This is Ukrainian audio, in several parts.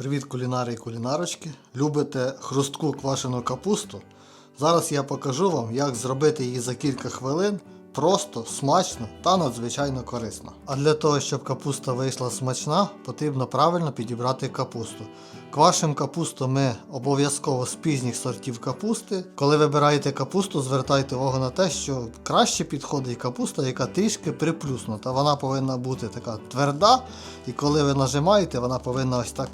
Привіт, кулінари і кулінарочки. Любите хрустку квашену капусту? Зараз я покажу вам, як зробити її за кілька хвилин. Просто, смачно та надзвичайно корисно. А для того, щоб капуста вийшла смачна, потрібно правильно підібрати капусту. Квашимо капусту ми обов'язково з пізніх сортів капусти. Коли вибираєте капусту, звертайте увагу на те, що краще підходить капуста, яка трішки приплюснута. Вона повинна бути така тверда, і коли ви нажимаєте, вона повинна ось так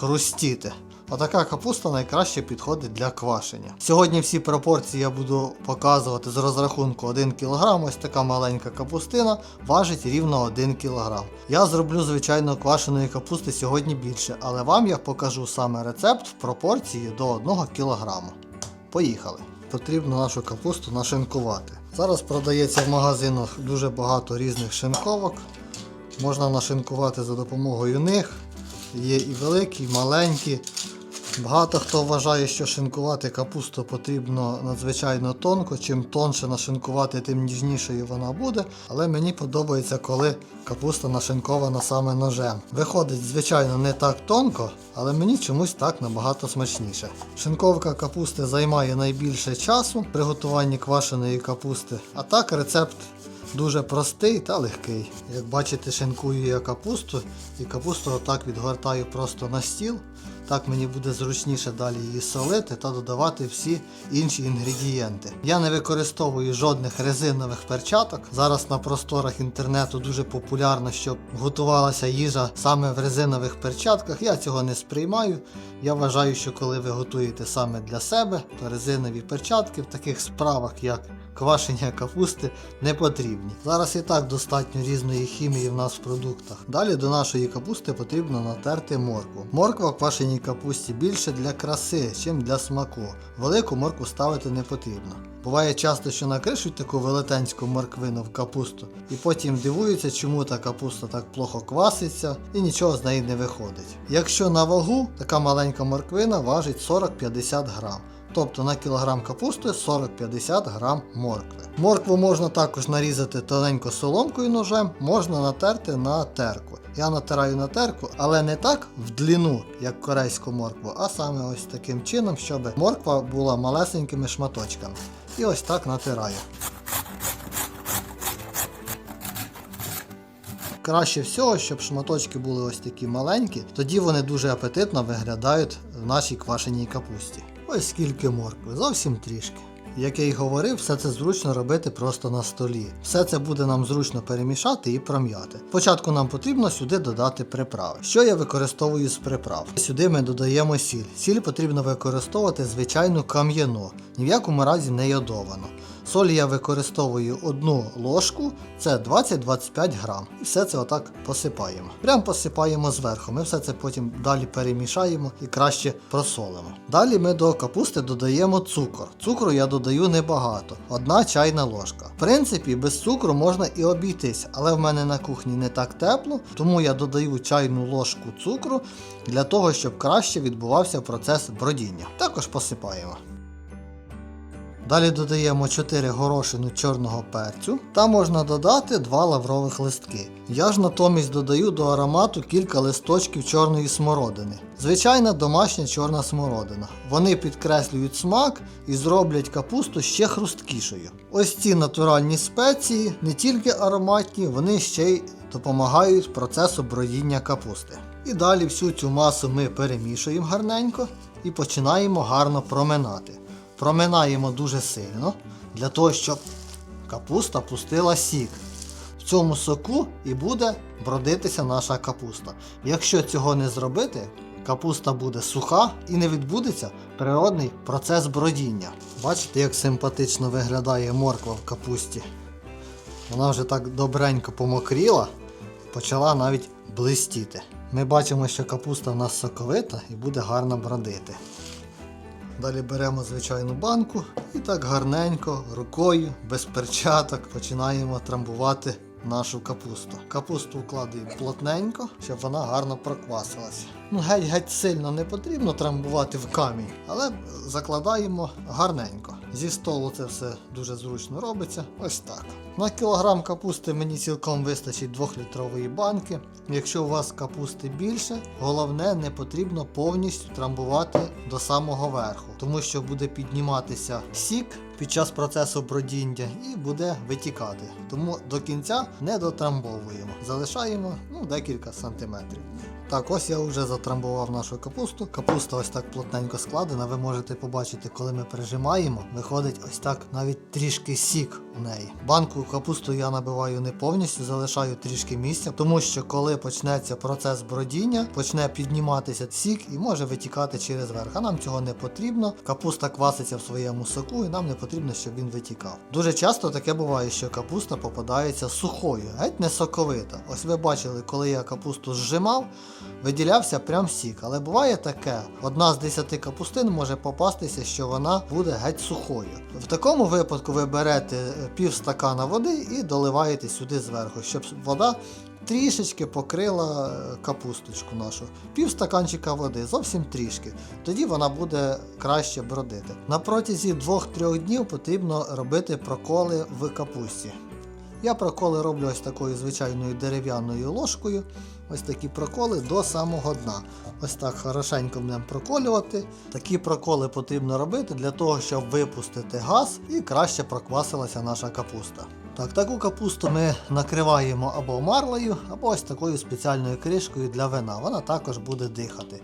хрустіти. Отака капуста найкраще підходить для квашення. Сьогодні всі пропорції я буду показувати з розрахунку 1 кг. Ось така маленька капустина важить рівно 1 кг. Я зроблю, звичайно, квашеної капусти сьогодні більше, але вам я покажу саме рецепт в пропорції до 1 кг. Поїхали! Потрібно нашу капусту нашинкувати. Зараз продається в магазинах дуже багато різних шинковок. Можна нашинкувати за допомогою них. Є і великі, і маленькі. Багато хто вважає, що шинкувати капусту потрібно надзвичайно тонко. Чим тонше нашинкувати, тим ніжнішою вона буде. Але мені подобається, коли капуста нашинкована саме ножем. Виходить, звичайно, не так тонко, але мені чомусь так набагато смачніше. Шинковка капусти займає найбільше часу при готуванні квашеної капусти, а так рецепт дуже простий та легкий. Як бачите, шинкую я капусту і капусту отак відгортаю просто на стіл. Так мені буде зручніше далі її солити та додавати всі інші інгредієнти. Я не використовую жодних резинових перчаток. Зараз на просторах інтернету дуже популярно, щоб готувалася їжа саме в резинових перчатках. Я цього не сприймаю. Я вважаю, що коли ви готуєте саме для себе, то резинові перчатки в таких справах, як квашення капусти, не потрібні. Зараз і так достатньо різної хімії в нас в продуктах. Далі до нашої капусти потрібно натерти моркву. Морква в квашеній капусті більше для краси, чим для смаку. Велику морку ставити не потрібно. Буває часто, що накришуть таку велетенську морквину в капусту, і потім дивуються, чому та капуста так плохо кваситься і нічого з неї не виходить. Якщо на вагу, така маленька морквина важить 40-50 грам. Тобто на кілограм капусти 40-50 грам моркви. Моркву можна також нарізати тоненько соломкою ножем, можна натерти на терку. Я натираю на терку, але не так в длину, як корейську моркву, а саме ось таким чином, щоб морква була малесенькими шматочками. І ось так натираю. Краще всього, щоб шматочки були ось такі маленькі, тоді вони дуже апетитно виглядають в нашій квашеній капусті. Ось скільки моркви, зовсім трішки. Як я й говорив, все це зручно робити просто на столі. Все це буде нам зручно перемішати і пром'яти. Спочатку нам потрібно сюди додати приправи. Що я використовую з приправ? Сюди ми додаємо сіль. Сіль потрібно використовувати звичайну кам'яну, ні в якому разі не йодовану. Солі я використовую одну ложку, це 20-25 грам. І все це отак посипаємо. Прям посипаємо зверху. Ми все це потім далі перемішаємо і краще просолимо. Далі ми до капусти додаємо цукор. Цукру я додаю небагато, одна чайна ложка. В принципі, без цукру можна і обійтись, але в мене на кухні не так тепло, тому я додаю чайну ложку цукру для того, щоб краще відбувався процес бродіння. Також посипаємо. Далі додаємо 4 горошину чорного перцю та можна додати 2 лаврових листки. Я ж натомість додаю до аромату кілька листочків чорної смородини. Звичайна домашня чорна смородина. Вони підкреслюють смак і зроблять капусту ще хрусткішою. Ось ці натуральні спеції не тільки ароматні, вони ще й допомагають процесу броїння капусти. І далі всю цю масу ми перемішуємо гарненько і починаємо гарно проминати. Проминаємо дуже сильно для того, щоб капуста пустила сік. В цьому соку і буде бродитися наша капуста. Якщо цього не зробити, капуста буде суха і не відбудеться природний процес бродіння. Бачите, як симпатично виглядає морква в капусті. Вона вже так добренько помокріла, почала навіть блистіти. Ми бачимо, що капуста в нас соковита і буде гарно бродити. Далі беремо звичайну банку і так гарненько, рукою, без перчаток починаємо трамбувати нашу капусту. Капусту вкладаємо плотненько, щоб вона гарно проквасилася. Ну, геть-геть сильно не потрібно трамбувати в камінь, але закладаємо гарненько. Зі столу це все дуже зручно робиться. Ось так. На кілограм капусти мені цілком вистачить 2-літрової банки. Якщо у вас капусти більше, головне не потрібно повністю трамбувати до самого верху, тому що буде підніматися сік під час процесу бродіння і буде витікати. Тому до кінця не дотрамбовуємо. Залишаємо ну, декілька сантиметрів. Так, ось я вже затрамбував нашу капусту. Капуста ось так плотненько складена. Ви можете побачити, коли ми прижимаємо, виходить ось так навіть трішки сік у неї. Банку капусту я набиваю не повністю, залишаю трішки місця, тому що коли почнеться процес бродіння, почне підніматися сік і може витікати через верх. А нам цього не потрібно. Капуста кваситься в своєму соку, і нам не потрібно, щоб він витікав. Дуже часто таке буває, що капуста попадається сухою, геть не соковита. Ось ви бачили, коли я капусту зжимав, виділявся прям сік. Але буває таке: одна з десяти капустин може попастися, що вона буде геть сухою. В такому випадку ви берете е, пів стакана води і доливаєте сюди зверху, щоб вода трішечки покрила е, капусточку нашу. Пів стаканчика води, зовсім трішки. Тоді вона буде краще бродити. На протязі 2-3 днів потрібно робити проколи в капусті. Я проколи роблю ось такою звичайною дерев'яною ложкою. Ось такі проколи до самого дна. Ось так хорошенько будемо проколювати. Такі проколи потрібно робити для того, щоб випустити газ і краще проквасилася наша капуста. Так, таку капусту ми накриваємо або марлею, або ось такою спеціальною кришкою для вина. Вона також буде дихати.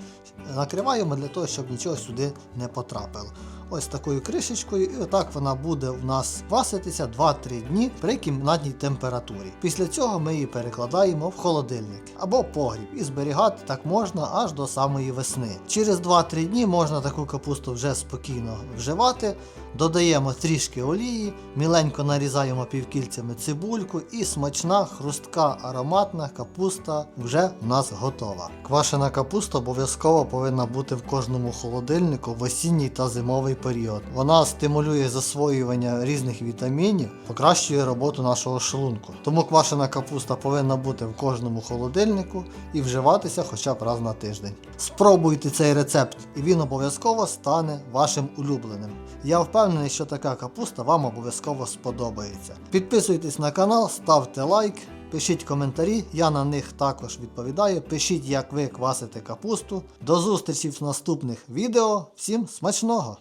Накриваємо для того, щоб нічого сюди не потрапило. Ось такою кришечкою, і отак вона буде в нас кваситися 2-3 дні при кімнатній температурі. Після цього ми її перекладаємо в холодильник або погріб і зберігати так можна аж до самої весни. Через 2-3 дні можна таку капусту вже спокійно вживати. Додаємо трішки олії, міленько нарізаємо півкільцями цибульку і смачна, хрустка, ароматна капуста вже в нас готова. Квашена капуста обов'язково повинна бути в кожному холодильнику в осінній та зимовий період. Вона стимулює засвоювання різних вітамінів, покращує роботу нашого шлунку. Тому квашена капуста повинна бути в кожному холодильнику і вживатися хоча б раз на тиждень. Спробуйте цей рецепт, і він обов'язково стане вашим улюбленим. Я впевнений, що така капуста вам обов'язково сподобається. Підписуйтесь на канал, ставте лайк. Пишіть коментарі, я на них також відповідаю. Пишіть, як ви квасите капусту. До зустрічі в наступних відео. Всім смачного!